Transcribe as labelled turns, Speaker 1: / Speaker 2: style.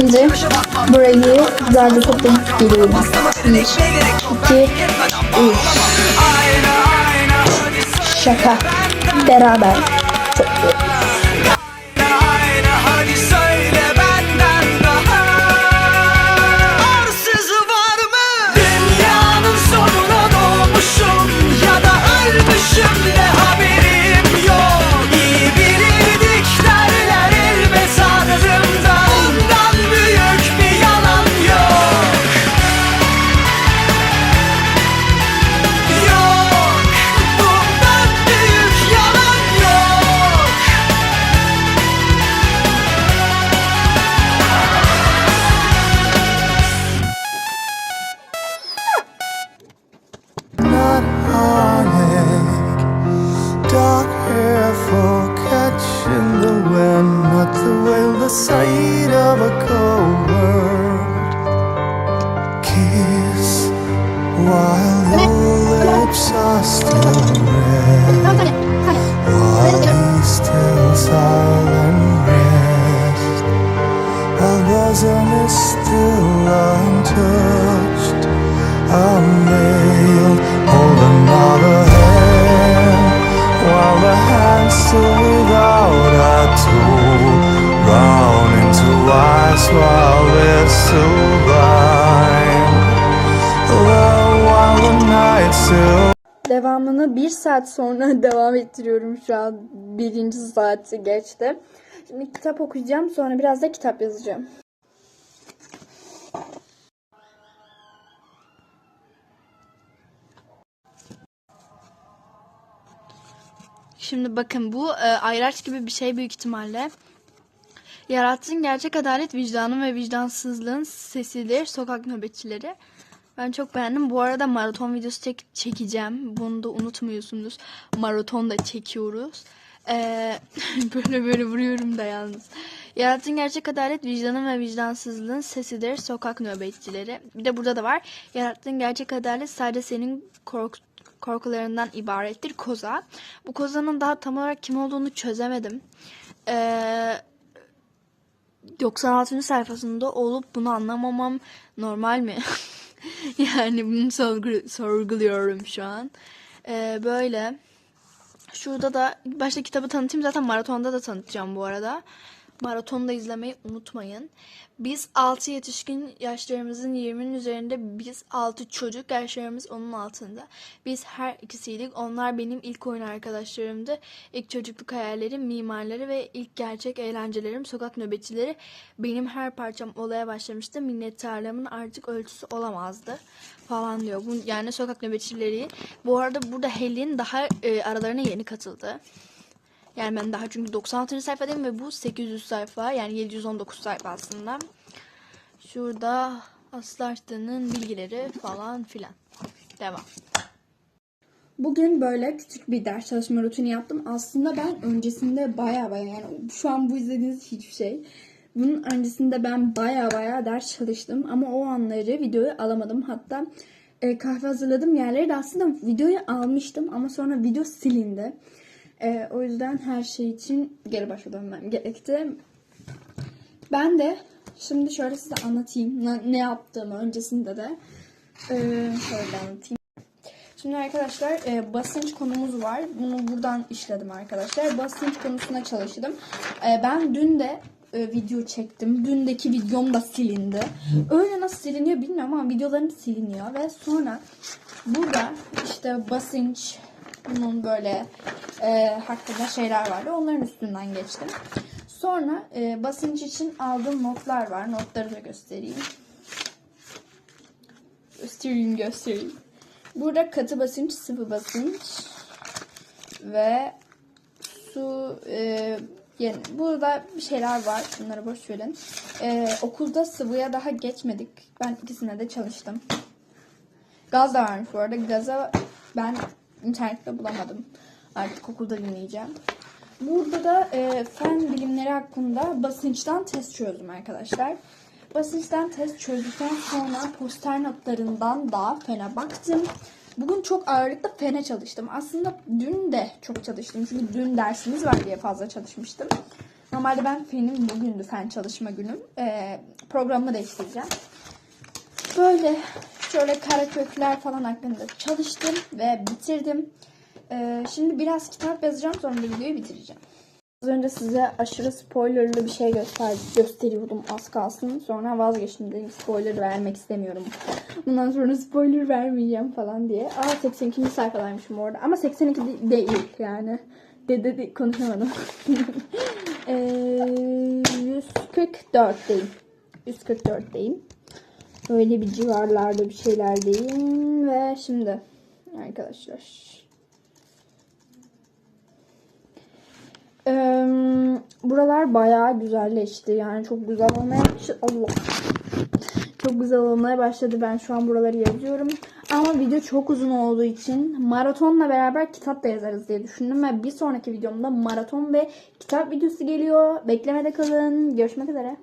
Speaker 1: Şimdi burayı güzelce toplayıp geliyorum. Bir, iki, üç. Şaka. Beraber. Çok iyi.
Speaker 2: Heartache. Dark hair for catching the wind, not the will, the sight of a cold world. Kiss while your lips are still red, while he still silent rest, while bosom is still untouched.
Speaker 1: Devamını bir saat sonra devam ettiriyorum şu an. Birinci saati geçti. Şimdi kitap okuyacağım. Sonra biraz da kitap yazacağım.
Speaker 3: Şimdi bakın bu e, ayraç gibi bir şey büyük ihtimalle. Yarattığın gerçek adalet vicdanın ve vicdansızlığın sesidir sokak nöbetçileri. Ben çok beğendim. Bu arada maraton videosu çek- çekeceğim. Bunu da unutmuyorsunuz. Maraton da çekiyoruz. Ee, böyle böyle vuruyorum da yalnız. Yarattığın gerçek adalet vicdanın ve vicdansızlığın sesidir sokak nöbetçileri. Bir de burada da var. Yarattığın gerçek adalet sadece senin kork korkularından ibarettir. Koza. Bu kozanın daha tam olarak kim olduğunu çözemedim. Ee, 96. sayfasında olup bunu anlamamam normal mi? yani bunu sorgu- sorguluyorum şu an. Ee, böyle. Şurada da başta kitabı tanıtayım. Zaten maratonda da tanıtacağım bu arada. Maratonda da izlemeyi unutmayın. Biz 6 yetişkin yaşlarımızın 20'nin üzerinde biz 6 çocuk yaşlarımız onun altında. Biz her ikisiydik. Onlar benim ilk oyun arkadaşlarımdı. İlk çocukluk hayallerim, mimarları ve ilk gerçek eğlencelerim, sokak nöbetçileri. Benim her parçam olaya başlamıştı. Minnettarlığımın artık ölçüsü olamazdı falan diyor. Bu, yani sokak nöbetçileri. Bu arada burada Helin daha e, aralarına yeni katıldı. Yani ben daha çünkü 96. sayfadayım ve bu 800 sayfa yani 719 sayfa aslında. Şurada Aslı bilgileri falan filan. Devam.
Speaker 1: Bugün böyle küçük bir ders çalışma rutini yaptım. Aslında ben öncesinde baya baya yani şu an bu izlediğiniz hiçbir şey. Bunun öncesinde ben baya baya ders çalıştım ama o anları videoyu alamadım. Hatta e, kahve hazırladığım yerleri de aslında videoyu almıştım ama sonra video silindi. E, o yüzden her şey için geri başa dönmem gerekti. Ben de şimdi şöyle size anlatayım ne, ne yaptığımı öncesinde de. E, şöyle anlatayım. Şimdi arkadaşlar e, basınç konumuz var. Bunu buradan işledim arkadaşlar. Basınç konusuna çalıştım. E, ben dün de e, video çektim. Dündeki videom da silindi. Öyle nasıl siliniyor bilmiyorum ama videolarım siliniyor. Ve sonra burada işte basınç bunun böyle e, hakkında şeyler vardı. Onların üstünden geçtim. Sonra e, basınç için aldığım notlar var. Notları da göstereyim. Göstereyim göstereyim. Burada katı basınç, sıvı basınç ve su e, yani burada bir şeyler var. Bunları boş verin. E, okulda sıvıya daha geçmedik. Ben ikisine de çalıştım. Gaz da varmış bu arada. Gaza ben internette bulamadım.
Speaker 3: Artık okulda dinleyeceğim. Burada da e, fen bilimleri hakkında basınçtan test çözdüm arkadaşlar. Basınçtan test çözdükten sonra poster notlarından da fene baktım. Bugün çok ağırlıklı fene çalıştım. Aslında dün de çok çalıştım. Çünkü dün dersimiz var diye fazla çalışmıştım. Normalde ben fenim bugündü fen çalışma günüm. E, programı değiştireceğim. Böyle şöyle karakökler falan hakkında çalıştım ve bitirdim. Ee, şimdi biraz kitap yazacağım sonra da videoyu bitireceğim. Az önce size aşırı spoilerlı bir şey göster gösteriyordum az kalsın. Sonra vazgeçtim dedim spoiler vermek istemiyorum. Bundan sonra spoiler vermeyeceğim falan diye. Aa 82. sayfadaymışım orada. Ama 82 de- değil yani. De, de, de konuşamadım. ee, 144'teyim. 144'teyim. Öyle bir civarlarda bir şeylerdeyim ve şimdi arkadaşlar. Eee, buralar bayağı güzelleşti. Yani çok güzel olmaya Allah. Çok güzel olmaya başladı. Ben şu an buraları yazıyorum. Ama video çok uzun olduğu için maratonla beraber kitap da yazarız diye düşündüm. Ve bir sonraki videomda maraton ve kitap videosu geliyor. Beklemede kalın. Görüşmek üzere